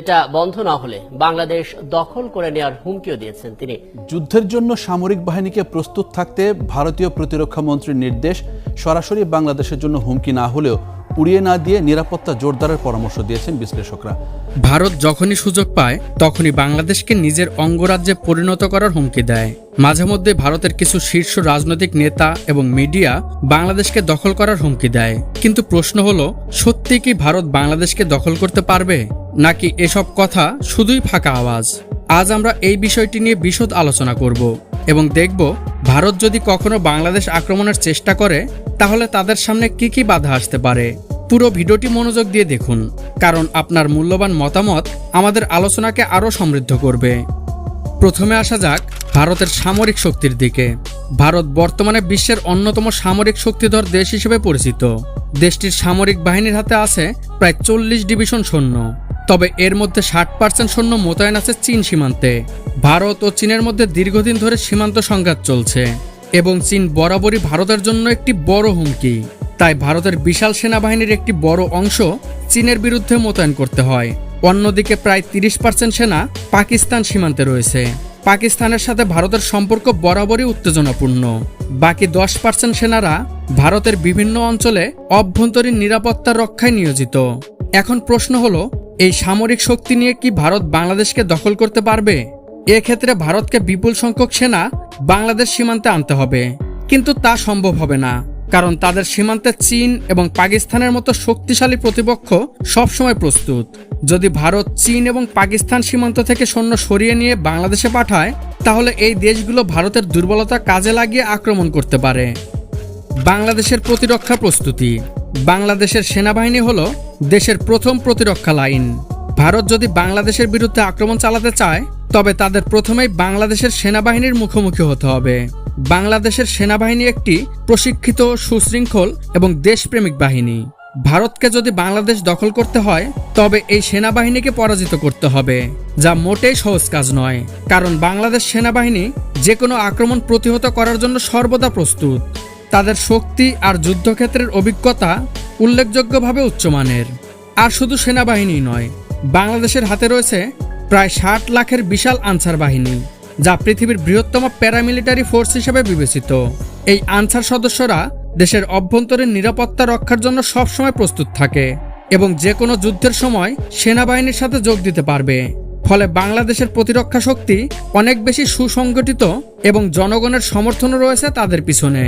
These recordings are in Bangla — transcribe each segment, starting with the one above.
এটা বন্ধ না হলে বাংলাদেশ দখল করে নেওয়ার হুমকিও দিয়েছেন তিনি। যুদ্ধের জন্য সামরিক বাহিনীকে প্রস্তুত থাকতে ভারতীয় প্রতিরক্ষা মন্ত্রীর নির্দেশ সরাসরি বাংলাদেশের জন্য হুমকি না হলেও উড়িয়ে না দিয়ে নিরাপত্তা জোরদারের পরামর্শ দিয়েছেন বিশ্লেষকরা। ভারত যখনই সুযোগ পায় তখনই বাংলাদেশকে নিজের অঙ্গরাজ্যে পরিণত করার হুমকি দেয়। মাঝে মধ্যে ভারতের কিছু শীর্ষ রাজনৈতিক নেতা এবং মিডিয়া বাংলাদেশকে দখল করার হুমকি দেয়। কিন্তু প্রশ্ন হলো সত্যি কি ভারত বাংলাদেশকে দখল করতে পারবে? নাকি এসব কথা শুধুই ফাঁকা আওয়াজ? আজ আমরা এই বিষয়টি নিয়ে বিশদ আলোচনা করব এবং দেখব ভারত যদি কখনো বাংলাদেশ আক্রমণের চেষ্টা করে, তাহলে তাদের সামনে কি কি বাধা আসতে পারে? পুরো ভিডিওটি মনোযোগ দিয়ে দেখুন, কারণ আপনার মূল্যবান মতামত আমাদের আলোচনাকে আরও সমৃদ্ধ করবে। প্রথমে আসা যাক ভারতের সামরিক শক্তির দিকে। ভারত বর্তমানে বিশ্বের অন্যতম সামরিক শক্তিধর দেশ হিসেবে পরিচিত। দেশটির সামরিক বাহিনীর হাতে আছে প্রায় চল্লিশ ডিভিশন সৈন্য। তবে এর মধ্যে ষাট পার্সেন্ট সৈন্য মোতায়েন আছে চীন সীমান্তে। ভারত ও চীনের মধ্যে দীর্ঘদিন ধরে সীমান্ত সংঘাত চলছে এবং চীন বরাবরই ভারতের জন্য একটি বড় হুমকি। তাই ভারতের বিশাল সেনাবাহিনীর একটি বড় অংশ চীনের বিরুদ্ধে মোতায়েন করতে হয়। অন্যদিকে প্রায় তিরিশ পার্সেন্ট সেনা পাকিস্তান সীমান্তে রয়েছে। পাকিস্তানের সাথে ভারতের সম্পর্ক বরাবরই উত্তেজনাপূর্ণ। বাকি দশ পার্সেন্ট সেনারা ভারতের বিভিন্ন অঞ্চলে অভ্যন্তরীণ নিরাপত্তা রক্ষায় নিয়োজিত। এখন প্রশ্ন হলো এই সামরিক শক্তি নিয়ে কি ভারত বাংলাদেশকে দখল করতে পারবে? এক্ষেত্রে ভারতকে বিপুল সংখ্যক সেনা বাংলাদেশ সীমান্তে আনতে হবে। কিন্তু তা সম্ভব হবে না, কারণ তাদের সীমান্তে চীন এবং পাকিস্তানের মতো শক্তিশালী প্রতিপক্ষ সবসময় প্রস্তুত। যদি ভারত চীন এবং পাকিস্তান সীমান্ত থেকে সৈন্য সরিয়ে নিয়ে বাংলাদেশে পাঠায়, তাহলে এই দেশগুলো ভারতের দুর্বলতা কাজে লাগিয়ে আক্রমণ করতে পারে। বাংলাদেশের প্রতিরক্ষা প্রস্তুতি। বাংলাদেশের সেনাবাহিনী হল দেশের প্রথম প্রতিরক্ষা লাইন। ভারত যদি বাংলাদেশের বিরুদ্ধে আক্রমণ চালাতে চায়, তবে তাদের প্রথমেই বাংলাদেশের সেনাবাহিনীর মুখোমুখি হতে হবে। বাংলাদেশের সেনাবাহিনী একটি প্রশিক্ষিত, সুশৃঙ্খল এবং দেশপ্রেমিক বাহিনী। ভারতকে যদি বাংলাদেশ দখল করতে হয়, তবে এই সেনাবাহিনীকে পরাজিত করতে হবে, যা মোটেই সহজ কাজ নয়। কারণ বাংলাদেশ সেনাবাহিনী যে কোনো আক্রমণ প্রতিহত করার জন্য সর্বদা প্রস্তুত। তাদের শক্তি আর যুদ্ধক্ষেত্রের অভিজ্ঞতা উল্লেখযোগ্যভাবে উচ্চমানের। আর শুধু সেনাবাহিনী নয়, বাংলাদেশের হাতে রয়েছে প্রায় ষাট লাখের বিশাল আনসার বাহিনী, যা পৃথিবীর বৃহত্তম প্যারামিলিটারি ফোর্স হিসেবে বিবেচিত। এই আনসার সদস্যরা দেশের অভ্যন্তরীণ নিরাপত্তা রক্ষার জন্য সবসময় প্রস্তুত থাকে এবং যে কোনো যুদ্ধের সময় সেনাবাহিনীর সাথে যোগ দিতে পারবে। ফলে বাংলাদেশের প্রতিরক্ষা শক্তি অনেক বেশি সুসংগঠিত এবং জনগণের সমর্থনও রয়েছে তাদের পিছনে।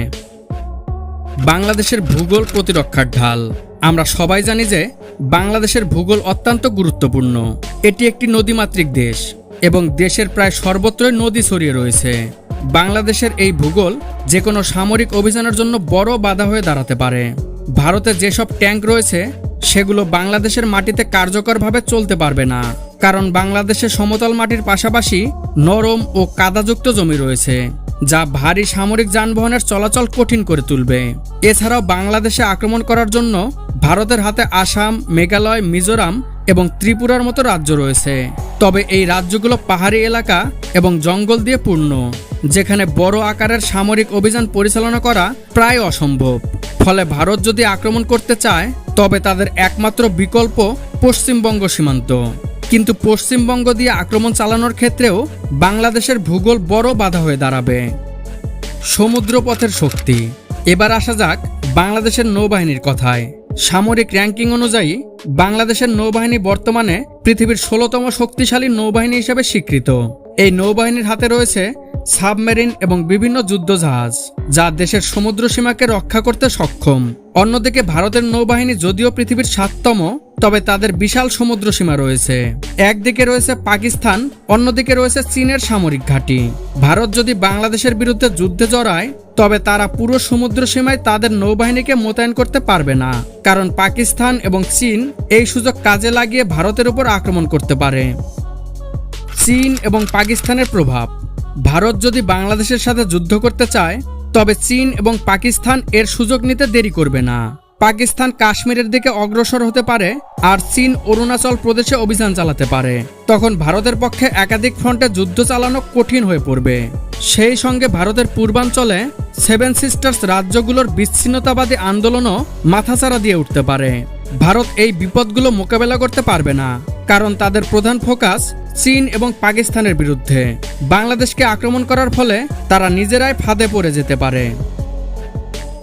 বাংলাদেশের ভূগোল প্রতিরক্ষার ঢাল। আমরা সবাই জানি যে বাংলাদেশের ভূগোল অত্যন্ত গুরুত্বপূর্ণ। এটি একটি নদীমাতৃক দেশ এবং দেশের প্রায় সর্বত্রই নদী ছড়িয়ে রয়েছে। বাংলাদেশের এই ভূগোল যে কোনো সামরিক অভিযানের জন্য বড় বাধা হয়ে দাঁড়াতে পারে। ভারতে যেসব ট্যাঙ্ক রয়েছে, সেগুলো বাংলাদেশের মাটিতে কার্যকরভাবে চলতে পারবে না। কারণ বাংলাদেশের সমতল মাটির পাশাপাশি নরম ও কাদাযুক্ত জমি রয়েছে। যা ভারী সামরিক যানবাহনের চলাচল কঠিন করে তুলবে। এছাড়াও বাংলাদেশে আক্রমণ করার জন্য ভারতের হাতে আসাম, মেঘালয়, মিজোরাম এবং ত্রিপুরার মতো রাজ্য রয়েছে। তবে এই রাজ্যগুলো পাহাড়ি এলাকা এবং জঙ্গল দিয়ে পূর্ণ, যেখানে বড় আকারের সামরিক অভিযান পরিচালনা করা প্রায় অসম্ভব। ফলে ভারত যদি আক্রমণ করতে চায়, তবে তাদের একমাত্র বিকল্প পশ্চিমবঙ্গ সীমান্ত। কিন্তু পশ্চিমবঙ্গ দিয়ে আক্রমণ চালানোর ক্ষেত্রেও বাংলাদেশের ভূগোল বড় বাধা হয়ে দাঁড়াবে। সমুদ্রপথের শক্তি। এবার আসা যাক বাংলাদেশের নৌবাহিনীর কথায়। সামরিক র্যাঙ্কিং অনুযায়ী বাংলাদেশের নৌবাহিনী বর্তমানে পৃথিবীর ষোলতম শক্তিশালী নৌবাহিনী হিসেবে স্বীকৃত। এই নৌবাহিনীর হাতে রয়েছে সাবমেরিন এবং বিভিন্ন যুদ্ধজাহাজ, যা দেশের সমুদ্র সীমাকে রক্ষা করতে সক্ষম। অন্যদিকে ভারতের নৌবাহিনী যদিও পৃথিবীর সাততম, তবে তাদের বিশাল সমুদ্র সীমা রয়েছে। একদিকে রয়েছে পাকিস্তান, অন্যদিকে রয়েছে চীনের সামরিক ঘাঁটি। ভারত যদি বাংলাদেশের বিরুদ্ধে যুদ্ধে জড়ায়, তবে তারা পুরো সমুদ্র সীমায় তাদের নৌবাহিনীকে মোতায়েন করতে পারবে না, কারণ পাকিস্তান এবং চীন এই সুযোগ কাজে লাগিয়ে ভারতের উপর আক্রমণ করতে পারে। চীন এবং পাকিস্তানের প্রভাব ভারত যদি বাংলাদেশের সাথে যুদ্ধ করতে চায়, তবে চীন এবং পাকিস্তান এর সুযোগ নিতে দেরি করবে না। পাকিস্তান কাশ্মীরের দিকে অগ্রসর হতে পারে আর চীন অরুণাচল প্রদেশে অভিযান চালাতে পারে। তখন ভারতের পক্ষে একাধিক ফ্রন্টে যুদ্ধ চালানো কঠিন হয়ে পড়বে। সেই সঙ্গে ভারতের পূর্বাঞ্চলে সেভেন সিস্টার্স রাজ্যগুলোর বিচ্ছিন্নতাবাদী আন্দোলনও মাথাচাড়া দিয়ে উঠতে পারে। ভারত এই বিপদগুলো মোকাবেলা করতে পারবে না, কারণ তাদের প্রধান ফোকাস চীন এবং পাকিস্তানের বিরুদ্ধে। বাংলাদেশকে আক্রমণ করার ফলে তারা নিজেরাই ফাঁদে পড়ে যেতে পারে।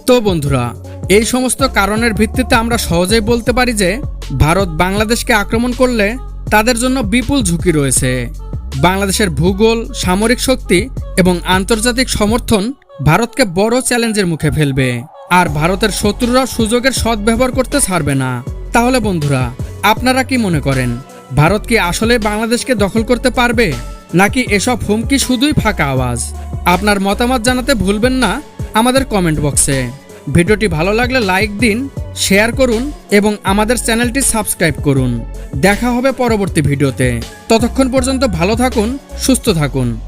তো বন্ধুরা, এই সমস্ত কারণের ভিত্তিতে আমরা সহজেই বলতে পারি যে, ভারত বাংলাদেশকে আক্রমণ করলে তাদের জন্য বিপুল ঝুঁকি রয়েছে। বাংলাদেশের ভূগোল, সামরিক শক্তি এবং আন্তর্জাতিক সমর্থন ভারতকে বড় চ্যালেঞ্জের মুখে ফেলবে। আর ভারতের শত্রুরা সুযোগের সদ্ব্যবহার করতে ছাড়বে না। তাহলে বন্ধুরা, আপনারা কি মনে করেন? ভারত কি আসলে বাংলাদেশকে দখল করতে পারবে? নাকি এসব হুমকি শুধুই ফাঁকা আওয়াজ? আপনার মতামত জানাতে ভুলবেন না আমাদের কমেন্ট বক্সে। ভিডিওটি ভালো লাগলে লাইক দিন, শেয়ার করুন এবং আমাদের চ্যানেলটি সাবস্ক্রাইব করুন। দেখা হবে পরবর্তী ভিডিওতে। ততক্ষণ পর্যন্ত ভালো থাকুন, সুস্থ থাকুন।